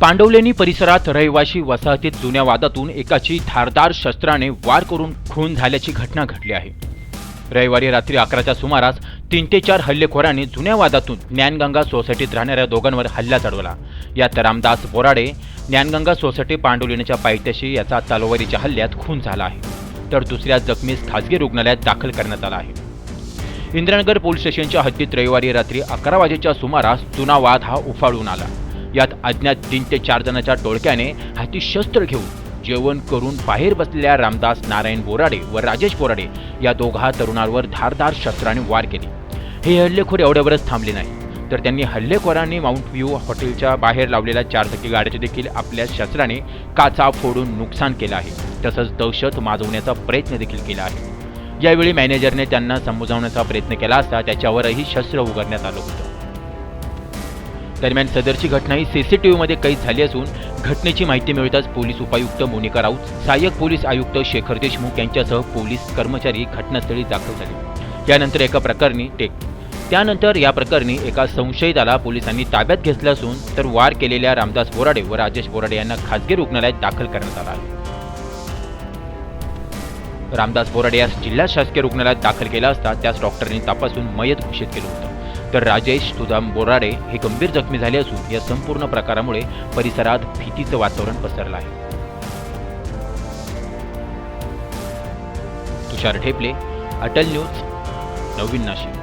पांडवलेनी परिसरात रहिवाशी वसाहतीत जुन्या वादातून एकाची धारदार शस्त्राने वार करून खून झाल्याची घटना घडली आहे. रविवारी रात्री अकराच्या सुमारास तीन ते चार हल्लेखोरांनी जुन्या वादातून ज्ञानगंगा सोसायटीत राहणाऱ्या दोघांवर हल्ला चढवला. यात रामदास बोराडे ज्ञानगंगा सोसायटी पांडवलेणीच्या पायथ्याशी याचा तलवारीच्या हल्ल्यात खून झाला आहे तर दुसऱ्या जखमीस खासगी रुग्णालयात दाखल करण्यात आला आहे. इंद्रनगर पोलीस स्टेशनच्या हद्दीत रविवारी रात्री अकरा वाजेच्या सुमारास जुना वाद हा उफाळून आला. यात अज्ञात तीन ते चार जणांच्या टोळक्याने हाती शस्त्र घेऊन जेवण करून बाहेर बसलेल्या रामदास नारायण बोराडे व राजेश बोराडे या दोघा तरुणांवर धारदार शस्त्राने वार केले. हे हल्लेखोर एवढ्यावरच थांबले नाही तर त्यांनी हल्लेखोरांनी माउंट व्ह्यू हॉटेलच्या बाहेर लावलेल्या चारचाकी गाड्याचे देखील आपल्या शस्त्राने काचा फोडून नुकसान केलं आहे. तसंच दहशत माजवण्याचा प्रयत्न देखील केला आहे. यावेळी मॅनेजरने त्यांना समजावण्याचा प्रयत्न केला असता त्याच्यावरही शस्त्र उघडण्यात आलं होतं. दरम्यान सदरची घटना ही सीसीटीव्हीमध्ये कैद झाली असून घटनेची माहिती मिळताच पोलीस उपायुक्त मोनिका राऊत सहाय्यक पोलीस आयुक्त शेखर देशमुख यांच्यासह पोलीस कर्मचारी घटनास्थळी दाखल झाले. यानंतर एका प्रकरणी टेक त्यानंतर या प्रकरणी एका संशयिताला पोलिसांनी ताब्यात घेतलं असून तर वार केलेल्या रामदास बोराडे व राजेश बोराडे यांना खासगी रुग्णालयात दाखल करण्यात आला आहे. रामदास बोराडे यास जिल्हा शासकीय रुग्णालयात दाखल केला असता त्यास डॉक्टरांनी तपासून मयत घोषित केलं होतं. तर राजेश सुदाम बोराडे हे गंभीर जखमी झाले असून या संपूर्ण प्रकारामुळे परिसरात भीतीचं वातावरण पसरलं आहे. तुषार ठेपले अटल न्यूज नवीन नाशिक.